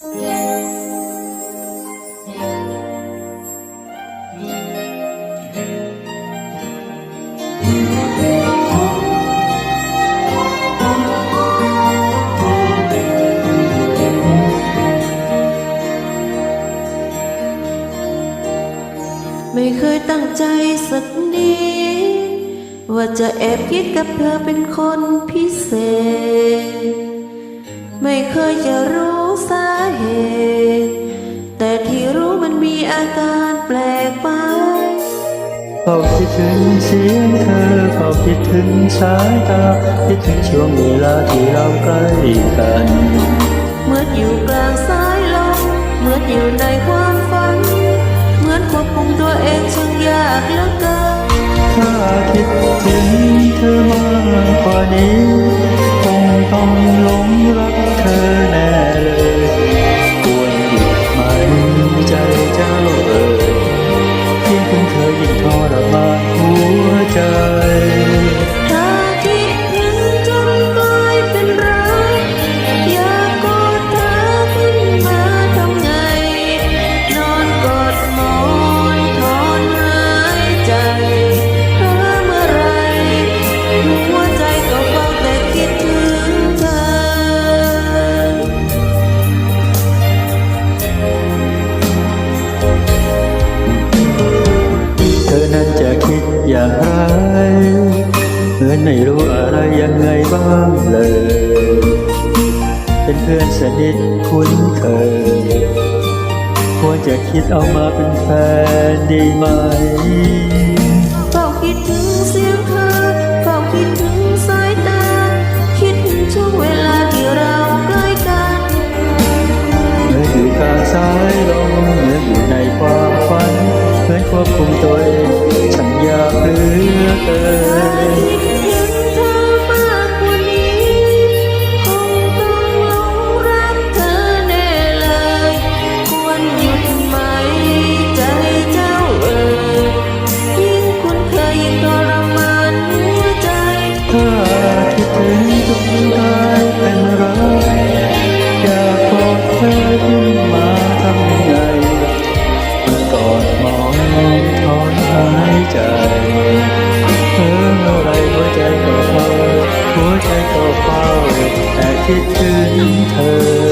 ไม่เคยตั้งใจสักนิดว่าจะแอบคิดกับเธอเป็นคนพิเศษ ไม่เคยจะรู้ สาเหตุ แต่ที่รู้มันมีอาการแปลกไปเฝ้าคิดถึงเสียงเธอเฝ้าคิดถึงสายตาคิดถึงช่วงเวลาที่เราใกล้กัน เหมือนอยู่กลางสายลมเหมือนอยู่ในความฝัน เหมือนควบคุมตัวเองช่างยากเหลือเกินถ้าคิดถึงเธอมากกว่านี้ ว ไม่รู้อะไรยังไงบ้างเลย เป็นเพื่อนสนิทคุ้นเคย ควรจะคิดเอามาเป็นแฟนดีไหมเฝ้าคิดถึงเสียงเธอเฝ้าคิดถึงสายตา คิดถึงช่วงเวลาที่เราใกล้กันเหมือนอยู่กลางสายลมเหมือนอยู่ในความฝันเหมือนควบคุมตัวเองฉันอยากเหลือเกิน หัวใจก็เฝ้าแต่คิดถึงเธอ